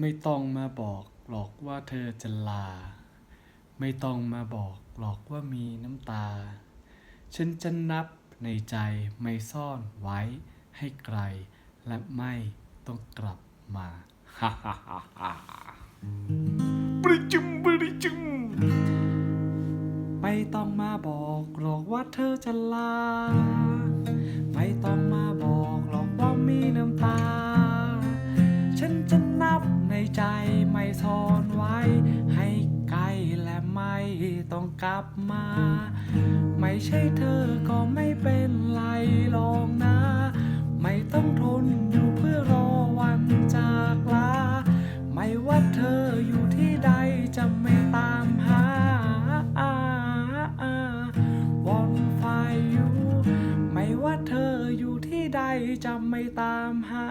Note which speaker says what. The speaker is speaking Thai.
Speaker 1: ไม่ต้องมาบอกหรอกว่าเธอจะลา ไม่ต้องมาบอกหรอกว่ามีน้ำตา ฉันจะนับในใจไม่ซ่อนไว้ให้ไกล และไม่ต้องกลับมาฮ่าฮ่าฮ่าฮ่าบริจุมบริจุมไม่ต้องมาบอกหรอกว่าเธอจะลา ใจไม่ซ่อนไว้ ให้ไกลและไม่ต้องกลับมา ไม่ใช่เธอก็ไม่เป็นไรลองนะ ไม่ต้องทนอยู่เพื่อรอวันจากลา ไม่ว่าเธออยู่ที่ใดจะไม่ตามหาวอนไฟอยู่ ไม่ว่าเธออยู่ที่ใดจะไม่ตามหา